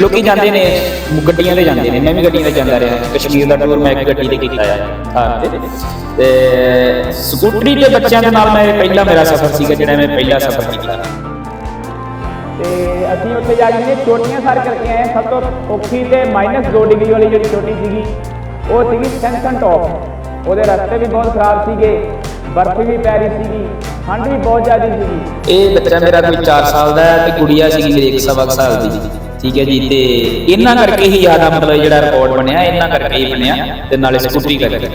ਲੋਕੀ ਜਾਂਦੇ ਨੇ ਗੱਡੀਆਂ ਤੇ ਜਾਂਦੇ ਨੇ ਮੈਂ ਵੀ ਗੱਡੀਆਂ ਤੇ ਜਾਂਦਾ ਰਿਹਾ। ਕਸ਼ਮੀਰ ਦਾ ਟੂਰ ਮੈਂ ਇੱਕ ਗੱਡੀ ਤੇ ਕੀਤਾ ਆ। ਤੇ ਸਕੂਟਰੀ ਤੇ ਬੱਚਿਆਂ ਦੇ ਨਾਲ ਮੈਂ ਪਹਿਲਾ ਮੇਰਾ ਸਫ਼ਰ ਸੀਗਾ ਜਿਹੜਾ ਮੈਂ ਪਹਿਲਾ ਸਫ਼ਰ ਕੀਤਾ। ਤੇ ਅਸੀਂ ਉੱਥੇ ਜਾ ਕੇ ਚੋਟੀਆਂ ਸਰ ਕਰਕੇ ਆਏ। ਸਭ ਤੋਂ ਔਖੀ ਤੇ -2 ਡਿਗਰੀ ਵਾਲੀ ਜਿਹੜੀ ਚੋਟੀ ਸੀਗੀ ਉਹ ਸੀਗੀ ਸੈਂਸਨ ਟੌਪ ਉਹਦੇ ਰਸਤੇ ਵੀ ਬਹੁਤ ਖਰਾਬ ਸੀਗੇ ਬਰਫ਼ ਵੀ ਪੈ ਰਹੀ ਸੀਗੀ ਠੰਡ ਵੀ ਬਹੁਤ ਜ਼ਿਆਦਾ ਸੀਗੀ। ਇਹ ਬੱਚਾ ਮੇਰਾ ਕੋਈ 4 ਸਾਲ ਦਾ ਹੈ ਤੇ ਗੁੜੀਆ ਸੀਗੀ ਮੇਰੀ 1 ਸਵਾ ਸਾਲ ਦੀ। ਠੀਕ ਹੈ ਜੀ, ਤੇ ਇਹਨਾਂ ਕਰਕੇ ਹੀ ਜ਼ਿਆਦਾ ਮਤਲਬ ਜਿਹੜਾ ਰਿਕਾਰਡ ਬਣਿਆ, ਇਹਨਾਂ ਕਰਕੇ ਹੀ ਬਣਿਆ, ਤੇ ਨਾਲੇ ਸਕੂਟਰੀ ਕਰਕੇ।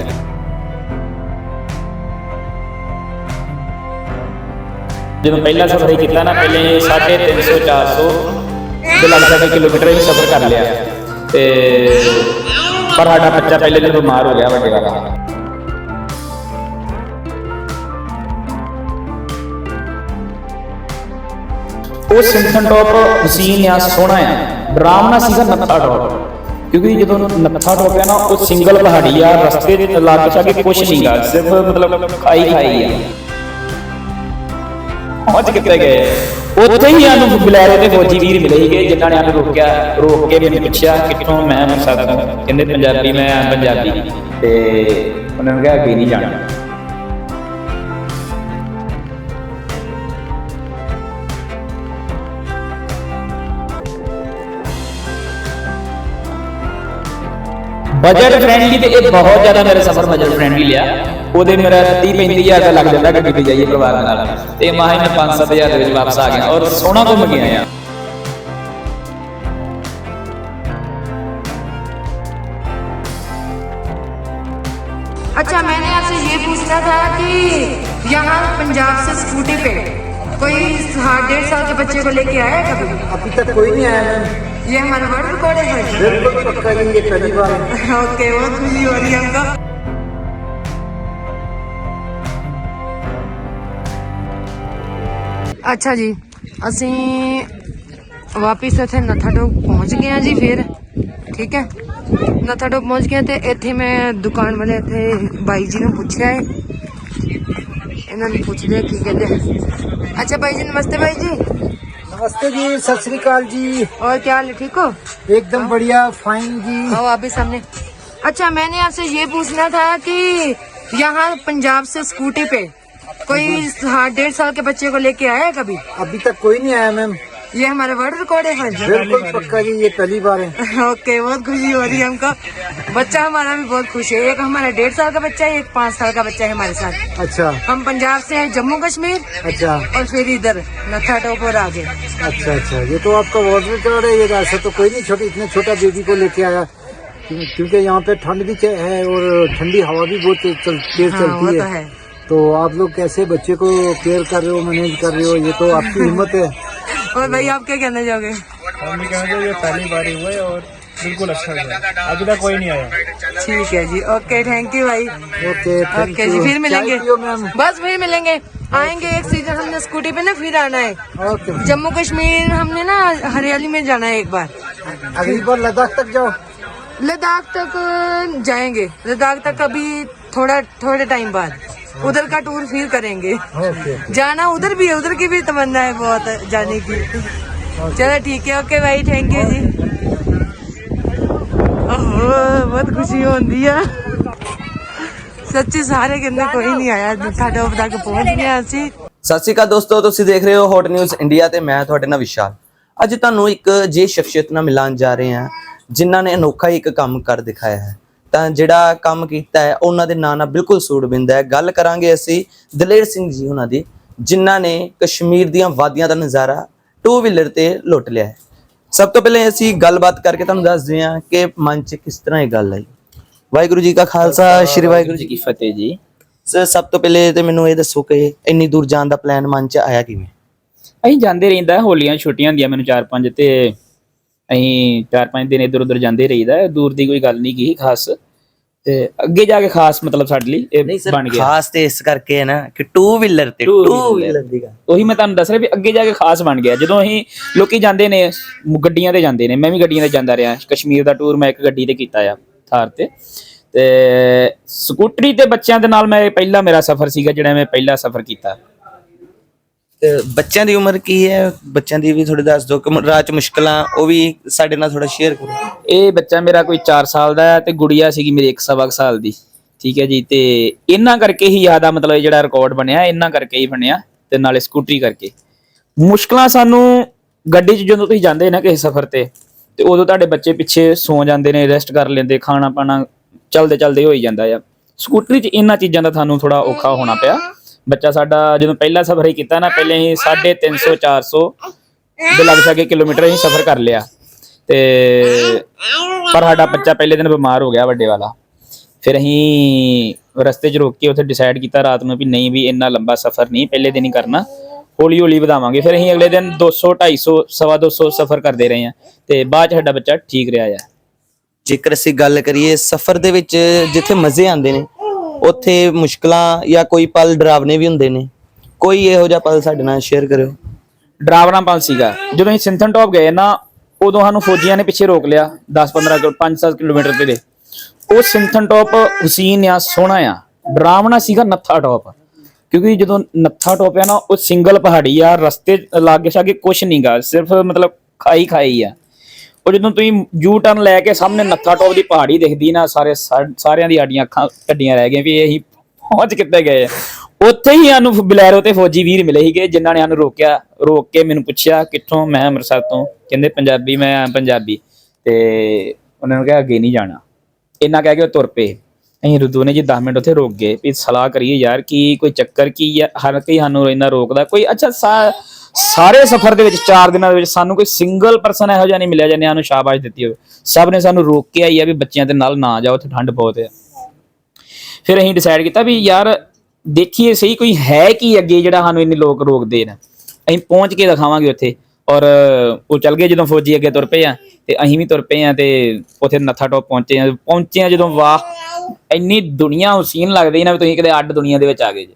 ਜਦੋਂ ਪਹਿਲਾ ਸਫ਼ਰ ਹੀ ਕੀਤਾ ਨਾ, ਪਹਿਲੇ 350 400 ਦੇ ਲਗਭਗ ਕਿਲੋਮੀਟਰ ਹੀ ਸਫ਼ਰ ਕਰ ਲਿਆ। ਤੇ ਪਰ ਸਾਡਾ ਬੱਚਾ ਪਹਿਲੇ ਦਿਨ ਬਿਮਾਰ ਹੋ ਗਿਆ ਵੱਡੇ ਵਾਲਾ। ਉਹ ਸਿੰਥਨ ਟੌਪ ਹਸੀਨ ਆ, ਸੋਹਣਾ ਆ। ਡਰਾਮਨਾ ਸੀਗਾ ਨੱਥਾ ਟੌਪ। ਕਿਉਂਕਿ ਜਦੋਂ ਨੱਥਾ ਟੌਪ ਹੈ ਨਾ, ਉਹ ਸਿੰਗਲ ਪਹਾੜੀ ਆ, ਰਸਤੇ ਦੇ ਲਾਗੇ ਛਾਗੇ ਕੁਛ ਨਹੀਂਗਾ, ਸਿਰਫ ਮਤਲਬ ਖਾਈ ਖਾਈ ਆ। ਪਹੁੰਚ ਕਿੱਥੇ ਗਏ? ਉੱਥੇ ਹੀ ਸਾਨੂੰ ਬੁਲਾਰੇ ਤੇ ਫੌਜੀ ਵੀਰ ਮਿਲੇ ਸੀਗੇ ਜਿਨ੍ਹਾਂ ਨੇ ਸਾਨੂੰ ਰੋਕਿਆ, ਰੋਕ ਕੇ ਮੈਨੂੰ ਪੁੱਛਿਆ, ਕਿੱਥੋਂ ਮੈਂ ਅੰਮ੍ਰਿਤਸਰ ਕਹਿੰਦੇ, ਪੰਜਾਬੀ, ਮੈਂ ਪੰਜਾਬੀ। ਤੇ ਉਹਨਾਂ ਨੇ ਕਿਹਾ, ਅੱਗੇ ਨਹੀਂ ਜਾਣਾ। ਬਜਟ ਫ੍ਰੈਂਡਲੀ ਤੇ ਇਹ ਬਹੁਤ ਜ਼ਿਆਦਾ ਮੇਰੇ ਸਫਰ ਬਜਟ ਫ੍ਰੈਂਡਲੀ ਲਿਆ ਉਹਦੇ ਮੇਰਾ 30 35000 ਦਾ ਲੱਗ ਜਾਂਦਾ ਗੱਡੀ ਤੇ ਜਾਈਏ ਪਰਿਵਾਰ ਨਾਲ ਤੇ ਮਾਹੀ ਮੈਂ 5-7000 ਦੇ ਵਿੱਚ ਵਾਪਸ ਆ ਗਿਆ ਔਰ ਸੋਹਣਾ ਘੁੰਮ ਕੇ ਆਇਆ अच्छा मैंने आपसे ये पूछना था कि यहाँ पंजाब से स्कूटी पे कोई हाँ डेढ़ साल के बच्चे को लेके आया है कभी अभी तक कोई नहीं आया मैम ये हमारा वर्ल्ड रिकॉर्ड है बिल्कुल पक्का नहीं ये पहली बार है ओके बहुत खुशी हो रही है हमको ਅੱਛਾ ਜੀ ਅਸੀਂ ਵਾਪਿਸ ਇੱਥੇ ਨਥਾਟੋ ਪਹੁੰਚ ਗਏ ਹਾਂ ਜੀ ਫਿਰ ਠੀਕ ਹੈ ਨਥਾਟੋ ਪਹੁੰਚ ਗਏ ਤੇ ਇੱਥੇ ਮੈਂ ਦੁਕਾਨ ਵਾਲੇ ਇੱਥੇ ਬਾਈ ਜੀ ਨੂੰ ਪੁੱਛਿਆ ਹੈ ਇਹਨਾਂ ਨੂੰ ਪੁੱਛਦੇ ਕੀ ਕਹਿੰਦੇ ਅੱਛਾ ਬਾਈ ਜੀ ਨਮਸਤੇ ਬਾਈ ਜੀ नमस्ते जी सत श्रीकाल जी। और क्या हाल है ठीक हो? एकदम बढ़िया फाइन जी। आओ आप भी सामने। अच्छा मैंने आपसे ये पूछना था कि यहाँ पंजाब से स्कूटी पे कोई हाँ डेढ़ साल के बच्चे को लेके आया है कभी? अभी तक कोई नहीं आया मैम। ये हमारा वर्ल्ड रिकॉर्ड है बिल्कुल पक्का जी ये पहली बार है। ओके बहुत खुशी हो रही है हमको। बच्चा हमारा भी बहुत खुश है। एक हमारा डेढ़ साल का बच्चा है एक पाँच साल का बच्चा है हमारे साथ। अच्छा। हम पंजाब से हैं जम्मू कश्मीर। अच्छा। और फिर इधर नथा टॉप और आगे। अच्छा अच्छा। ये तो आपका वाटर रिकॉर्ड है ये ऐसा तो कोई नहीं छोटे इतने छोटा बेबी को लेके आया। क्यों- क्योंकि यहाँ पे ठंड भी है और ठंडी हवा भी बहुत तेज चल, तेज हाँ चलती तो है। है। तो आप लोग कैसे बच्चे को केयर कर रहे हो मैनेज कर रहे हो ये तो आपकी हिम्मत है। और भाई आप क्या कहना चाहोगे हम कहेंगे ये पहली बार हुआ है और बिल्कुल अच्छा है अभी तक कोई नहीं आया। ठीक है जी ओके थैंक यू भाई। ओके ओके जी फिर मिलेंगे। बस फिर मिलेंगे। आएँगे एक सीज़न हमने स्कूटी पे ना फिर आना है। ओके जम्मू कश्मीर हमने ना हरियाली में जाना है एक बार। अगली बार लद्दाख तक जाओ। लद्दाख तक जाएँगे। लद्दाख तक अभी थोड़ा थोड़े टाइम बाद। उधर का टूर फिर करेंगे ओके जाना उधर भी है उधर की भी तमन्ना है बहुत जाने की चलो ठीक है ओके भाई थैंक यू जी ओहो बहुत खुशी होती है ਸੱਚੀ ਸਾਰੇ ਕਹਿੰਦੇ ਕੋਈ ਨਹੀਂ ਆਇਆ ਨੱਥਾ ਟੋਪ ਤੱਕ ਪਹੁੰਚ ਗਿਆ ਅਸੀਂ ਸਤਿ ਸ਼੍ਰੀ ਅਕਾਲ ਦੋਸਤੋ ਤੁਸੀਂ ਦੇਖ ਰਹੇ ਹੋ ਹੌਟ ਨਿਊਜ਼ ਇੰਡੀਆ ਤੇ ਮੈਂ ਤੁਹਾਡੇ ਨਾਲ ਵਿਸ਼ਾਲ ਅੱਜ ਤੁਹਾਨੂੰ ਇੱਕ ਜੇ ਸ਼ਖਸੀਅਤ ਨਾਲ ਮਿਲਾਨ ਜਾ ਰਹੇ ਹਾਂ ਜਿਨ੍ਹਾਂ ਨੇ ਅਨੋਖਾ ਹੀ ਇੱਕ ਕੰਮ ਕਰ ਦਿਖਾਇਆ ਹੈ ਤਾਂ ਜਿਹੜਾ ਕੰਮ ਕੀਤਾ ਹੈ ਉਹਨਾਂ ਦੇ ਨਾਂ ਨਾਲ ਬਿਲਕੁਲ ਸੂਟ ਬਿੰਦਾ ਹੈ। ਗੱਲ ਕਰਾਂਗੇ ਅਸੀਂ ਦਲੇਰ ਸਿੰਘ ਜੀ ਉਹਨਾਂ ਦੀ ਜਿਨ੍ਹਾਂ ਨੇ ਕਸ਼ਮੀਰ ਦੀਆਂ ਵਾਦੀਆਂ ਦਾ ਨਜ਼ਾਰਾ ਟੂ ਵੀਲਰ ਤੇ ਲੁੱਟ ਲਿਆ ਹੈ। ਸਭ ਤੋਂ ਪਹਿਲੇ ਅਸੀਂ ਗੱਲਬਾਤ ਕਰਕੇ ਤੁਹਾਨੂੰ ਦੱਸਦੇ ਹਾਂ ਕਿ ਮਨ 'ਚ ਕਿਸ ਤਰ੍ਹਾਂ ਇਹ ਗੱਲ ਆਈ। ਵਾਹਿਗੁਰੂ ਜੀ ਕਾ ਖਾਲਸਾ ਸ਼੍ਰੀ ਵਾਹਿਗੁਰੂ ਜੀ ਕੀ ਫਤਿਹ ਜੀ। ਸਰ ਸਭ ਤੋਂ ਪਹਿਲੇ ਤੇ ਮੈਨੂੰ ਇਹ ਦੱਸੋ ਕਿ ਇੰਨੀ ਦੂਰ ਜਾਣ ਦਾ ਪਲਾਨ ਮਨ 'ਚ ਆਇਆ ਕਿਵੇਂ? ਅਸੀਂ ਜਾਂਦੇ ਰਹਿੰਦਾ ਹੋਲੀਆਂ ਛੁੱਟੀਆਂ ਹੁੰਦੀਆਂ ਮੈਨੂੰ 4-5 ਤੇ। ਅਸੀਂ 4-5 ਦਿਨ ਇੱਧਰ ਉੱਧਰ ਜਾਂਦੇ ਰਹੀਦਾ ਦੂਰ ਦੀ ਕੋਈ ਗੱਲ ਨਹੀਂ ਕੀ ਖਾਸ। ਤੇ ਅੱਗੇ ਜਾ ਕੇ ਖਾਸ ਮਤਲਬ ਸਾਡੇ ਲਈ ਇਹ ਨਹੀਂ ਸਰ ਬਣ ਗਿਆ। ਖਾਸ ਤੇ ਇਸ ਕਰਕੇ ਹੈ ਨਾ ਕਿ ਟੂ ਵੀਲਰ ਤੇ Two ਟੂ। ਵੀਲਰ ਦੀ ਗੱਲ। ਉਹੀ ਮੈਂ ਤੁਹਾਨੂੰ ਦੱਸ ਰਿਹਾ ਵੀ ਅੱਗੇ ਜਾ ਕੇ ਖਾਸ ਬਣ ਗਿਆ। ਜਦੋਂ ਅਸੀਂ ਲੋਕੀ ਜਾਂਦੇ ਨੇ ਮ- ਗੱਡੀਆਂ ਤੇ ਜਾਂਦੇ ਨੇ ਮੈਂ ਵੀ ਗੱਡੀਆਂ ਤੇ ਜਾਂਦਾ ਰਿਹਾ। ਕਸ਼ਮੀਰ ਦਾ ਟੂਰ ਮੈਂ ਇੱਕ ਗੱਡੀ ਤੇ ਕੀਤਾ ਆ ਥਾਰ ਤੇ। ਤੇ ਸਕੂਟਰੀ ਤੇ ਬੱਚਿਆਂ ਦੇ ਨਾਲ ਮੈਂ ਇਹ ਪਹਿਲਾ ਮੇਰਾ ਸਫ਼ਰ ਸੀਗਾ ਜਿਹੜਾ ਮੈਂ ਪਹਿਲਾ ਸਫ਼ਰ ਕੀਤਾ। ਤੇ ਬੱਚਿਆਂ ਦੀ ਉਮਰ ਕੀ ਹੈ? ਬੱਚਿਆਂ ਦੀ ਵੀ ਥੋੜੀ ਦੱਸ ਦਿਓ ਕਿ ਰਾਤ ਚ ਮੁਸ਼ਕਲਾਂ, ਉਹ ਵੀ ਸਾਡੇ ਨਾਲ ਥੋੜਾ ਸ਼ੇਅਰ ਕਰੋ। ਇਹ ਬੱਚਾ ਮੇਰਾ ਕੋਈ 4 ਸਾਲ ਦਾ ਹੈ ਤੇ ਗੁੜੀਆ ਸੀਗੀ ਮੇਰੀ 1 ਸਵਾ ਸਾਲ ਦੀ। ਠੀਕ ਹੈ ਜੀ, ਤੇ ਇਹਨਾਂ ਕਰਕੇ ਹੀ ਜ਼ਿਆਦਾ ਮਤਲਬ ਜਿਹੜਾ ਰਿਕਾਰਡ ਬਣਿਆ, ਇਹਨਾਂ ਕਰਕੇ ਹੀ ਬਣਿਆ ਤੇ ਨਾਲੇ ਸਕੂਟਰੀ ਕਰਕੇ। ਮੁਸ਼ਕਲਾਂ ਸਾਨੂੰ ਗੱਡੀ 'ਚ ਜਦੋਂ ਤੁਸੀਂ ਜਾਂਦੇ ਨਾ ਕਿਸੇ ਸਫ਼ਰ ਤੇ ਤੇ ਉਦੋਂ ਤੁਹਾਡੇ ਬੱਚੇ ਪਿੱਛੇ ਸੌ ਜਾਂਦੇ ਨੇ ਰੈਸਟ ਕਰ ਲੈਂਦੇ ਖਾਣਾ ਪਾਣਾ ਚਲਦੇ ਚਲਦੇ ਹੋ ਹੀ ਜਾਂਦਾ ਆ। ਸਕੂਟਰੀ 'ਚ ਇਹਨਾਂ ਚੀਜ਼ਾਂ ਦਾ ਤੁਹਾਨੂੰ ਥੋੜਾ ਔਖਾ ਹੋਣਾ ਪਿਆ। ਬੱਚਾ ਸਾਡਾ ਜਦੋਂ ਪਹਿਲਾ ਸਫ਼ਰ ਹੀ ਕੀਤਾ ਨਾ, ਪਹਿਲੇ ਹੀ 350 400 ਦੇ ਲਗਭਗ ਕਿਲੋਮੀਟਰ ਹੀ ਸਫ਼ਰ ਕਰ ਲਿਆ। ਤੇ ਪਰ ਸਾਡਾ ਬੱਚਾ ਪਹਿਲੇ ਦਿਨ ਬਿਮਾਰ ਹੋ ਗਿਆ ਵੱਡੇ ਵਾਲਾ। ਫਿਰ ਅਸੀਂ ਰਸਤੇ 'ਚ ਰੋਕ ਕੇ ਉੱਥੇ ਡਿਸਾਈਡ ਕੀਤਾ ਰਾਤ ਨੂੰ ਵੀ ਨਹੀਂ ਵੀ ਇੰਨਾ ਲੰਬਾ ਸਫ਼ਰ ਨਹੀਂ, ਪਹਿਲੇ ਦਿਨ ਹੀ ਕਰਨਾ। ਹੌਲੀ ਹੌਲੀ ਵਧਾਵਾਂਗੇ। ਫਿਰ ਅਸੀਂ ਅਗਲੇ ਦਿਨ 200 250 ਸਵਾ 200 ਸਫ਼ਰ ਕਰਦੇ ਰਹੇ ਹਾਂ। ਤੇ ਬਾਅਦ 'ਚ ਸਾਡਾ ਬੱਚਾ ਠੀਕ ਰਿਹਾ ਆ। ਜੇਕਰ ਅਸੀਂ ਗੱਲ ਕਰੀਏ ਸਫ਼ਰ ਦੇ ਵਿੱਚ ਜਿੱਥੇ ਮਜ਼ੇ ਆਉਂਦੇ ਨੇ ਉੱਥੇ ਮੁਸ਼ਕਲਾਂ ਜਾਂ ਕੋਈ ਪਲ ਡਰਾਵਨੇ ਵੀ ਹੁੰਦੇ ਨੇ। ਕੋਈ ਇਹੋ ਜਿਹਾ ਪਲ ਸਾਡੇ ਨਾਲ ਸ਼ੇਅਰ ਕਰਿਓ। ਡਰਾਵਣਾ ਪਲ ਸੀਗਾ। ਜਦੋਂ ਅਸੀਂ ਸਿੰਥਨ ਟੌਪ ਗਏ ਨਾ, ਉਦੋਂ ਸਾਨੂੰ ਫੌਜੀਆਂ ਨੇ ਪਿੱਛੇ ਰੋਕ ਲਿਆ 10 15 ਕਿਲੋ 5-7 ਕਿਲੋਮੀਟਰ ਤੇ ਦੇ। ਉਹ ਸਿੰਥਨ ਟੌਪ ਹੁਸੀਨ ਆ, ਸੋਹਣਾ ਆ। ਡਰਾਵਣਾ ਸੀਗਾ ਨੱਥਾ ਟੌਪ। ਕਿਉਂਕਿ ਜਦੋਂ ਨੱਥਾ ਟੌਪ ਆ ਨਾ, ਉਹ ਸਿੰਗਲ ਪਹਾੜੀ ਆ, ਰਸਤੇ ਲਾਗੇ ਛਾਗੇ ਕੁਛ ਨਹੀਂਗਾ ਸਿਰਫ ਮਤਲਬ ਖਾਈ ਖਾਈ ਆ। ਉਹ ਜਦੋਂ ਤੁਸੀਂ ਯੂ ਟਰਨ ਲੈ ਕੇ ਸਾਹਮਣੇ ਨੱਥਾ ਟੋਪ ਦੀ ਪਹਾੜੀ ਦਿਖਦੀ ਨਾ, ਸਾਰੇ ਸਾਰਿਆਂ ਦੀ ਆਡੀਆਂ ਅੱਖਾਂ ਕੱਡੀਆਂ ਰਹਿ ਗਈਆਂ ਵੀ ਇਹ ਪਹੁੰਚ ਕਿੱਥੇ ਗਏ ਉੱਥੇ ਹੀ ਸਾਨੂੰ ਬਲੈਰੋ ਤੇ ਫੌਜੀ ਵੀਰ ਮਿਲੇ ਸੀਗੇ, ਜਿਨ੍ਹਾਂ ਨੇ ਸਾਨੂੰ ਰੋਕਿਆ, ਰੋਕ ਕੇ ਮੈਨੂੰ ਪੁੱਛਿਆ, ਕਿੱਥੋਂ? ਮੈਂ ਅੰਮ੍ਰਿਤਸਰ ਤੋਂ। ਕਹਿੰਦੇ ਪੰਜਾਬੀ, ਮੈਂ ਪੰਜਾਬੀ। ਤੇ ਉਹਨਾਂ ਨੂੰ ਕਿਹਾ, ਅੱਗੇ ਨਹੀਂ ਜਾਣਾ। ਇੰਨਾ ਕਹਿ ਕੇ ਉਹ ਤੁਰ ਪਏ। ਅਸੀਂ ਰੁਦੂ ਨੇ ਜੀ 10 ਮਿੰਟ ਉੱਥੇ ਰੋਕ ਗਏ, ਵੀ ਸਲਾਹ ਕਰੀਏ ਯਾਰ, ਕੀ ਕੋਈ ਚੱਕਰ, ਕੀ ਆ? ਹਰ ਕੋਈ ਸਾਨੂੰ ਇੰਨਾ ਰੋਕਦਾ। ਕੋਈ, ਅੱਛਾ, ਸਾ- ਸਾਰੇ ਸਫ਼ਰ ਦੇ ਵਿੱਚ 4 ਦਿਨਾਂ ਦੇ ਵਿੱਚ ਸਾਨੂੰ ਕੋਈ ਸਿੰਗਲ ਪਰਸਨ ਇਹੋ ਜਿਹਾ ਨਹੀਂ ਮਿਲਿਆ ਜਿਹਨੇ ਸਾਨੂੰ ਸ਼ਾਬਾਸ਼ ਦਿੱਤੀ ਹੋਵੇ। ਸਭ ਨੇ ਸਾਨੂੰ ਰੋਕ ਕੇ ਆਈ ਆ ਵੀ ਬੱਚਿਆਂ ਦੇ ਨਾਲ ਨਾ ਜਾਓ, ਉੱਥੇ ਠੰਡ ਬਹੁਤ ਹੈ ਫਿਰ ਅਸੀਂ ਡਿਸਾਈਡ ਕੀਤਾ ਵੀ ਯਾਰ ਦੇਖੀਏ ਸਹੀ ਕੋਈ ਹੈ ਕੀ ਅੱਗੇ ਜਿਹੜਾ ਸਾਨੂੰ ਇੰਨੇ ਲੋਕ ਰੋਕਦੇ ਨੇ। ਅਸੀਂ ਪਹੁੰਚ ਕੇ ਦਿਖਾਵਾਂਗੇ ਉੱਥੇ। ਔਰ ਉਹ ਚੱਲ ਗਏ ਜਦੋਂ ਫੌਜੀ ਅੱਗੇ ਤੁਰ ਪਏ ਆ ਤੇ ਅਸੀਂ ਵੀ ਤੁਰ ਪਏ ਆ ਤੇ ਉੱਥੇ ਨੱਥਾ ਟੋਪ ਪਹੁੰਚੇ ਆ। ਪਹੁੰਚੇ ਆ ਜਦੋਂ ਵਾਹ, ਇੰਨੀ ਦੁਨੀਆ ਹੁਸੀਨ ਲੱਗਦੀ ਨਾ ਵੀ ਤੁਸੀਂ ਕਿਤੇ ਅੱਡ ਦੁਨੀਆ ਦੇ ਵਿੱਚ ਆ ਗਏ ਜੀ।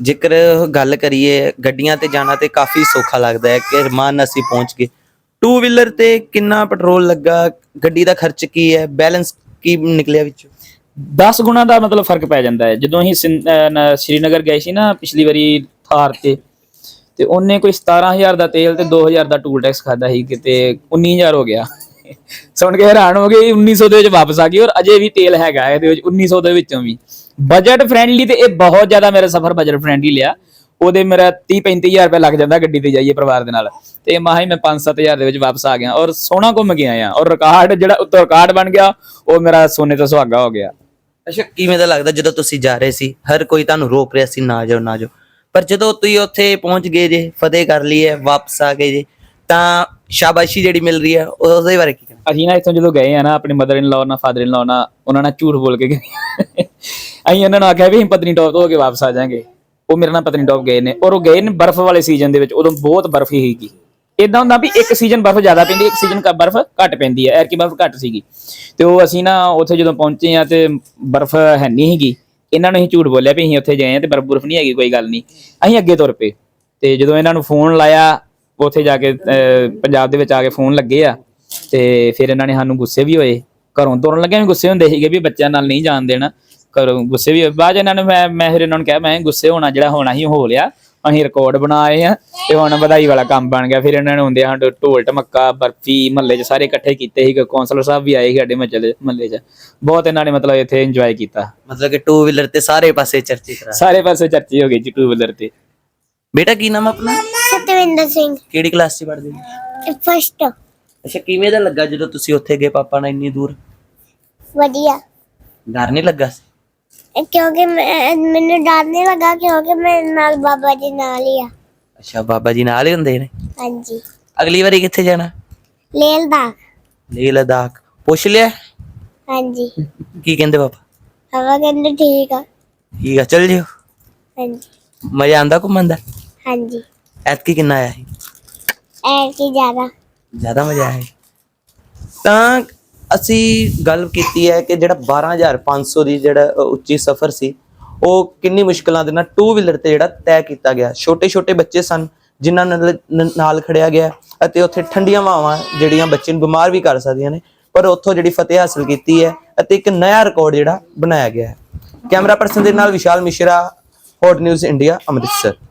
ਜੇਕਰ ਗੱਲ ਕਰੀਏ, ਗੱਡੀਆਂ ਤੇ ਜਾਣਾ ਤੇ ਕਾਫੀ ਸੌਖਾ ਲੱਗਦਾ ਹੈ ਕਿ ਰਮਾਨ ਅਸੀਂ ਪਹੁੰਚ ਗਏ। ਟੂ ਵੀਲਰ ਤੇ ਕਿੰਨਾ ਪੈਟਰੋਲ ਲੱਗਾ, ਗੱਡੀ ਦਾ ਖਰਚ ਕੀ ਹੈ ਬੈਲੈਂਸ ਕੀ ਨਿਕਲਿਆ ਵਿੱਚੋਂ? 10 ਗੁਣਾ ਦਾ ਮਤਲਬ ਫ਼ਰਕ ਪੈ ਜਾਂਦਾ ਹੈ। ਜਦੋਂ ਅਸੀਂ ਸ਼੍ਰੀਨਗਰ ਗਏ ਸੀ ਨਾ, ਪਿਛਲੀ ਵਾਰੀ ਥਾਰ ਤੇ ਤੇ ਉਹਨੇ ਕੋਈ 17000 ਦਾ ਤੇਲ ਤੇ 2000 ਦਾ ਟੂਲ ਟੈਕਸ ਖਾਦਾ ਸੀ ਕਿਤੇ 19000 ਹੋ ਗਿਆ। ਸੁਣ ਕੇ ਹੈਰਾਨ ਹੋ ਗਏ 1900 ਦੇ ਵਿੱਚ ਵਾਪਸ ਆ ਗਈ ਔਰ ਅਜੇ ਵੀ ਤੇਲ ਹੈਗਾ ਇਹਦੇ ਵਿੱਚ 1900 ਦੇ ਵਿੱਚੋਂ ਵੀ। ਬਜਟ ਫ੍ਰੈਂਡਲੀ ਤੇ ਇਹ ਬਹੁਤ ਜ਼ਿਆਦਾ ਮੇਰਾ ਸਫ਼ਰ ਬਜਟ ਫ੍ਰੈਂਡਲੀ ਲਿਆ। ਉਹਦੇ ਮੇਰਾ 30 35000 ਰੁਪਏ ਲੱਗ ਜਾਂਦਾ ਗੱਡੀ ਤੇ ਜਾਈਏ ਪਰਿਵਾਰ ਦੇ ਨਾਲ। ਤੇ ਮਾਹ ਹੀ ਮੈਂ 5-7000 ਦੇ ਵਿੱਚ ਵਾਪਸ ਆ ਗਿਆ ਔਰ ਸੋਹਣਾ ਘੁੰਮ ਕੇ ਆਇਆ। ਔਰ ਰਿਕਾਰਡ ਜਿਹੜਾ ਉੱਤੋਂ ਰਿਕਾਰਡ ਬਣ ਗਿਆ ਉਹ ਮੇਰਾ ਸੋਨੇ ਤੋਂ ਸੁਹਾਗਾ ਹੋ ਗਿਆ। ਅੱਛਾ ਕਿਵੇਂ ਦਾ ਲੱਗਦਾ ਜਦੋਂ ਤੁਸੀਂ ਜਾ ਰਹੇ ਸੀ? ਹਰ ਕੋਈ ਤੁਹਾਨੂੰ ਰੋਕ ਰਿਹਾ ਸੀ ਨਾ ਜਾਓ ਨਾ ਜਾਓ। ਪਰ ਜਦੋਂ ਤੁਸੀਂ ਉੱਥੇ ਪਹੁੰਚ ਗਏ ਜੇ ਫਤਿਹ ਕਰ ਲਈ ਹੈ ਵਾਪਸ ਆ ਗਏ ਜੇ ਤਾਂ ਸ਼ਾਬਾਸ਼ੀ ਜਿਹੜੀ ਮਿਲ ਰਹੀ ਹੈ ਉਹ- ਉਹਦੇ ਬਾਰੇ ਕੀ ਕਹਿਣਾ? ਅਸੀਂ ਨਾ ਇੱਥੋਂ ਜਦੋਂ ਗਏ ਆ ਨਾ ਆਪਣੇ ਮਦਰ ਇਨ ਲਾਅ ਨਾਲ ਫਾਦਰ ਇਨ ਲਾਅ ਨਾਲ ਉਹਨਾਂ ਨਾਲ ਝੂਠ ਬੋਲ ਕੇ ਗਏ। ਅਸੀਂ ਉਹਨਾਂ ਨੂੰ ਆਖਿਆ ਵੀ ਅਸੀਂ ਪਤਨੀਟੌਪ ਤੋਂ ਹੋ ਕੇ ਵਾਪਸ ਆ ਜਾਾਂਗੇ। ਉਹ ਮੇਰੇ ਨਾਲ ਪਤਨੀਟੌਪ ਗਏ ਨੇ। ਔਰ ਉਹ ਗਏ ਨੇ ਬਰਫ਼ ਵਾਲੇ ਸੀਜ਼ਨ ਦੇ ਵਿੱਚ। ਉਦੋਂ ਬਹੁਤ ਬਰਫ਼ ਹੀ ਸੀਗੀ। ਇਦਾਂ ਹੁੰਦਾ ਵੀ ਇੱਕ ਸੀਜ਼ਨ ਬਰਫ਼ ਜ਼ਿਆਦਾ ਪੈਂਦੀ, ਇੱਕ ਸੀਜ਼ਨ ਬਰਫ਼ ਘੱਟ ਪੈਂਦੀ ਹੈ ਐਰਕੀ ਬਰਫ਼ ਘੱਟ ਸੀਗੀ। ਤੇ ਉਹ ਅਸੀਂ ਨਾ ਉੱਥੇ ਜਦੋਂ ਪਹੁੰਚੇ ਆ ਤੇ ਬਰਫ਼ ਹੈ ਨਹੀਂ ਸੀਗੀ। ਇਹਨਾਂ ਨੂੰ ਅਸੀਂ ਝੂਠ ਬੋਲਿਆ ਵੀ ਅਸੀਂ ਉੱਥੇ ਗਏ ਆ ਤੇ ਬਰਫ਼ ਬਰਫ਼ ਨਹੀਂ ਹੈਗੀ, ਕੋਈ ਗੱਲ ਨਹੀਂ ਅਸੀਂ ਅੱਗੇ ਤੁਰ ਪਏ। ਤੇ ਜਦੋਂ ਇਹਨਾਂ ਨੂੰ ਫੋਨ ਲਾਇਆ, ਉੱਥੇ ਜਾ ਕੇ ਪੰਜਾਬ ਦੇ ਵਿੱਚ ਆ ਕੇ ਫੋਨ ਲੱਗੇ ਆ। ਤੇ ਫਿਰ ਇਹਨਾਂ ਨੇ ਸਾਨੂੰ ਗੁੱਸੇ ਵੀ ਹੋਏ। ਘਰੋਂ ਤੁਰਨ ਲੱਗਿਆ ਵੀ ਗੁੱਸੇ ਹੁੰਦੇ ਸੀਗੇ ਵੀ ਬੱਚਿਆਂ ਨਾਲ ਨਹੀਂ ਜਾਣ ਦੇਣਾ। ਗੁੱਸੇ ਵੀ ਹੋਏ ਬਾਅਦ 'ਚ ਇਹਨਾਂ ਨੂੰ ਮੈਂ ਮੈਂ ਫਿਰ ਇਹਨਾਂ ਨੂੰ ਕਿਹਾ ਮੈਂ ਗੁੱਸੇ ਹੋਣਾ ਜਿਹੜਾ ਹੋਣਾ ਸੀ ਹੋ ਲਿਆ। ਅਸੀਂ ਰਿਕਾਰਡ ਬਣਾਏ ਆ ਤੇ ਹੁਣ ਵਧਾਈ ਵਾਲਾ ਕੰਮ ਬਣ ਗਿਆ। ਫਿਰ ਇਹਨਾਂ ਨੇ ਹੁੰਦੇ ਹਨ ਢੋਲ ਟਮੱਕਾ ਬਰਫੀ ਮਹੱਲੇ 'ਚ ਸਾਰੇ ਇਕੱਠੇ ਕੀਤੇ ਸੀ ਕੌਂਸਲਰ ਸਾਹਿਬ ਵੀ ਆਏ ਸੀ ਸਾਡੇ ਮਹੱਲੇ ਮਹੱਲੇ 'ਚ। ਬਹੁਤ ਇਹਨਾਂ ਨੇ ਮਤਲਬ ਇੱਥੇ ਇੰਜੋਏ ਕੀਤਾ। ਮਤਲਬ ਕਿ ਟੂ ਵੀਲਰ ਤੇ ਸਾਰੇ ਪਾਸੇ ਚਰਚੇ ਕਰਾ ਸਾਰੇ ਪਾਸੇ ਚਰਚੇ ਹੋ ਗਈ ਜੀ ਟੂ ਵੀਲਰ ਤੇ। ਬੇਟਾ ਕੀ ਨਾਮ ਆ ਆਪਣਾ? ਸਤਵਿੰਦਰ ਸਿੰਘ। ਕਿਹੜੀ ਕਲਾਸ 'ਚ ਪੜ੍ਹਦੇ ਹੋ? ਫਸਟ ਅੱਛਾ ਕਿਵੇਂ ਦਾ ਲੱਗਾ ਜਦੋਂ ਤੁਸੀਂ ਉੱਥੇ ਗਏ? ਪਾਪਾ ਨਾਲ ਇੰਨੀ ਦੂਰ? ਵਧੀਆ। ਡਰ ਨਹੀਂ ਲੱਗਾ ਸੀ? ਕਿਉਂਕਿ ਮੈਂ- ਮੈਨੂੰ ਡਰ ਨਹੀਂ ਲੱਗਾ ਕਿਉਂਕਿ ਮੇਰੇ ਨਾਲ ਬਾਬਾ ਜੀ ਨਾਲ ਹੀ ਆ। ਅੱਛਾ ਬਾਬਾ ਜੀ ਨਾਲ ਹੀ ਹੁੰਦੇ ਨੇ? ਹਾਂਜੀ। ਅਗਲੀ ਵਾਰੀ ਕਿੱਥੇ ਜਾਣਾ? ਲੇਹ ਲਦਾਖ। ਪੁੱਛ ਲਿਆ? ਹਾਂਜੀ। ਕੀ ਕਹਿੰਦੇ ਪਾਪਾ ਹਵਾ ਕਹਿੰਦੇ ਠੀਕ ਆ। ਠੀਕ ਆ ਚੱਲ ਜਿਓ। ਹਾਂਜੀ। ਮਜ਼ਾ ਆਂਦਾ ਘੁੰਮਣ ਦਾ? ਹਾਂਜੀ। ਐਤਕੀ ਕਿੰਨਾ ਆਇਆ ਸੀ? ਐ ਕੀ ਜ਼ਿਆਦਾ। ਜ਼ਿਆਦਾ ਮਜ਼ਾ ਆਇਆ ਸੀ। ਤਾਂ ਅਸੀਂ ਗੱਲ ਕੀਤੀ ਹੈ ਕਿ ਜਿਹੜਾ 12500 ਦੀ ਜਿਹੜਾ ਉੱਚੀ ਸਫ਼ਰ ਸੀ, ਉਹ ਕਿੰਨੀ ਮੁਸ਼ਕਲਾਂ ਦੇ ਨਾਲ ਟੂ ਵੀਲਰ ਤੇ ਜਿਹੜਾ ਤੈਅ ਕੀਤਾ ਗਿਆ। ਛੋਟੇ ਛੋਟੇ ਬੱਚੇ ਸਨ, ਜਿਨ੍ਹਾਂ ਨਾਲ ਨਾਲ ਖੜਿਆ ਗਿਆ ਅਤੇ ਉੱਥੇ ਠੰਡੀਆਂ ਹਵਾਵਾਂ ਜਿਹੜੀਆਂ ਬੱਚੇ ਨੂੰ ਬਿਮਾਰ ਵੀ ਕਰ ਸਕਦੀਆਂ ਨੇ, ਪਰ ਉੱਥੋਂ ਜਿਹੜੀ ਫਤਿਹ ਹਾਸਲ ਕੀਤੀ ਹੈ ਅਤੇ ਇੱਕ ਨਵਾਂ ਰਿਕਾਰਡ ਜਿਹੜਾ ਬਣਾਇਆ ਗਿਆ ਹੈ। ਕੈਮਰਾ ਪਰਸਨ ਦੇ ਨਾਲ Vishal Mishra hot news India Amritsar.